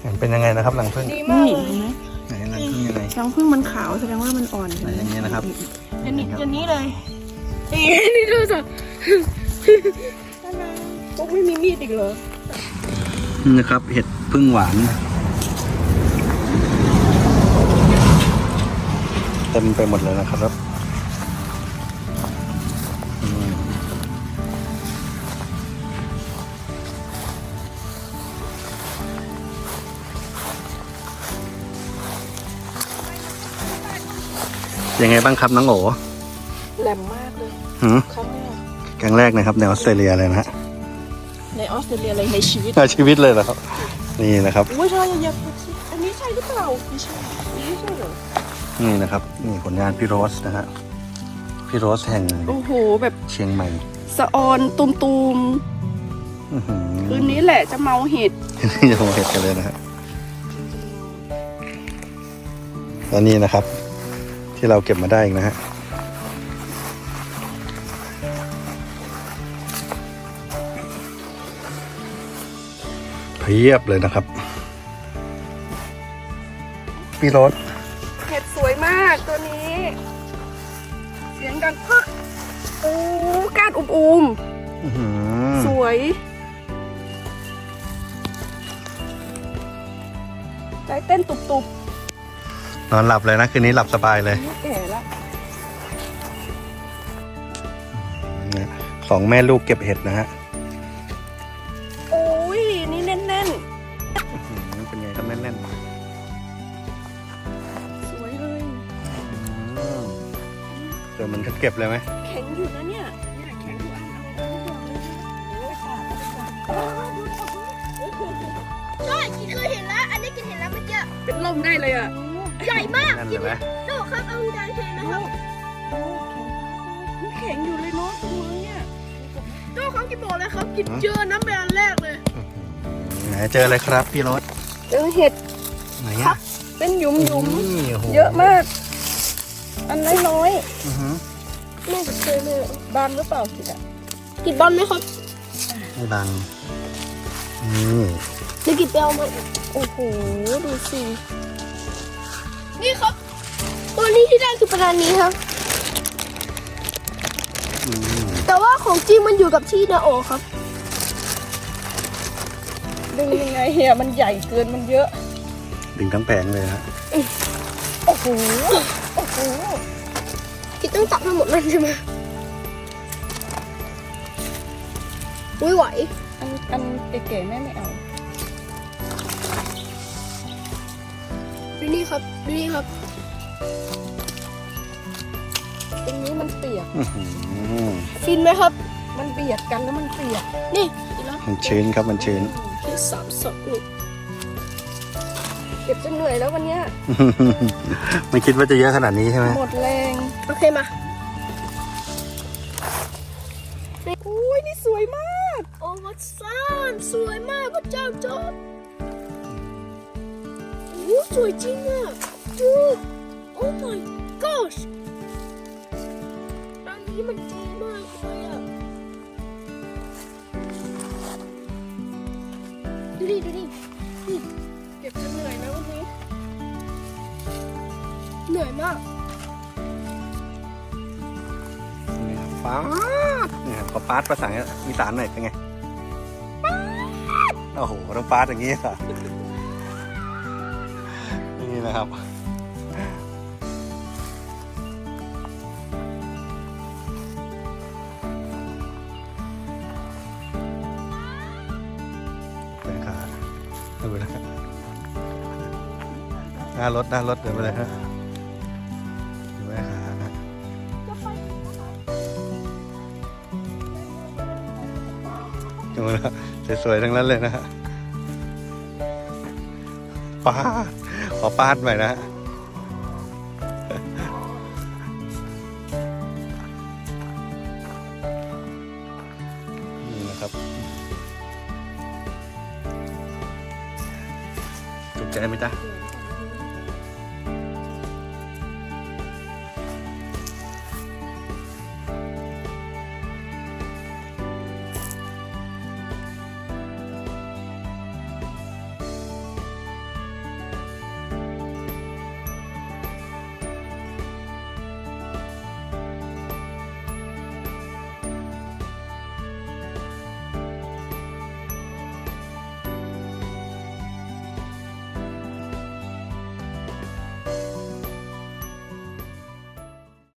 เห็นเป็นยังไงนะครับหลังพึ่งดีมากนี่เลยเห็นไหมไหนหลังพึ่งยังไงรังผึ้งมันขาวแสดงว่ามันอ่อนไหนอย่างเงี้ยนะครับอันนี้อันนี้เลยนี่นี่ดูสิพวกไม่มีมีดอีกเหรอนี่นะครับเห็ดพึ่งหวานเต็มไปหมดเลยนะครับ ยังไงบ้างครับน้องโอแหลมมากเลยหืมครั้งแรกครั้งแรกนะครับในออสเตรเลียเลยนะฮะในออสเตรเลียอะไรในชีวิตชีวิตเลยเหรอครับ นี่นะครับ อุ้ยใช่อย่าอย่าพูดสิอันนี้ใช่หรือเปล่าไม่ใช่ไม่ใช่เหรอนี่นะครับนี่ผลงานพี่โรสนะฮะพี่โรสแห่งโอ้โหแบบเชียงใหม่สะออนตุมตุมอื้อหือๆคืนนี้แหละจะเมาเห็ดอย่าโมเห็ดกันเลยนะฮะและนี่นะครับ ที่เราเก็บมาได้อีกนะฮะเพียบเลยนะครับพี่รถเห็ดสวยมากตัวนี้ เสียงดังพึกโอ้ก้านอุ้มอื้อหือๆสวย ใจเต้นตุบ นอนหลับเลยนะ คืนนี้หลับสบายเลยๆนี่แก่ละนะสองแม่ลูกเก็บเห็ดนะฮะโอ้ยนี่แน่นอื้อหือเป็นไงครับแน่นๆสวยเลยๆอืมเดี๋ยวมันจะเก็บเลยไหมแข็งอยู่นะเนี่ยเนี่ยแข็งอยู่อันเอาเอาเอาเลยโอ้ยขาดขาดใช่กินเคยเห็นแล้ว อันนี้กินเห็นแล้วเมื่อกี้เป็นลมได้เลยอะ ใหญ่มากแน่นเลยไหมดูครับเอาจานเทนนะครับมันแข็งอยู่เลยเนาะตัวเนี่ยดูเขากินบอกเลยครับ กินเจอน้ำเป็นอันแรกเลยไหนเจออะไรครับพี่รถเจอเห็ดไหนอะเป็นหยุมหยุมนี่โโหเยอะมาก อันน้อยอื้อหือแม่จะเคยเลยๆบานหรือเปล่าผิดอะกินบอลไหมครับไม่บังนี่จะกินไปเอามาโอ้โหดูสิ นี่ครับ ตัวนี้ที่ได้คือประมาณนี้ครับอืมแต่ว่าของจริงมันอยู่กับที่นาโอครับ ดึงยังไงเฮียมันใหญ่เกินมันเยอะ ดึงทั้งแผงเลยฮะโอ้โหโอ้โหกินต้องตัดทั้งหมดเลยใช่ไหมอุ้ยไหว อันอันเก๋ๆแม่ไม่เอา ดูนี่ครับดูนี่ครับ ตรงนี้มันเปียกอื้อหือฟินไหมครับ มันเบียดกันแล้วมันเปียก นี่กินแล้วมันชื้นครับมันชื้นที่สามสองนี่เก็บจนเหนื่อยแล้ววันเนี้ยไม่คิดว่าจะเยอะขนาดนี้ใช่ไหมหมดแรง โอเคมาอุ้ยนี่สวยมาก โอ้วัดซ่านสวยมากพระเจ้าจอดโอ้ สวยจริงอะดูโอ้ my gosh อันนี้มันดีมากเลยอะ ดูดิ ดูดิเก็บจนเหนื่อยนะวันนี้ เหนื่อยมากนี่ครับป๊าดนี่ครับขอป๊าดภาษาอีสานหน่อยเป็นไงโอ้โห ต้องป๊าดอย่างนี้ค่ะ นี่นะครับแม่ขาดูนะหน้ารถหน้ารถเดินไปเลยฮะดูแม่ขานะดูนะสวยๆทั้งนั้นเลยนะฮะ ปาดขอปาดหน่อยนะนี่นะครับถูกใจไหมจ๊ะ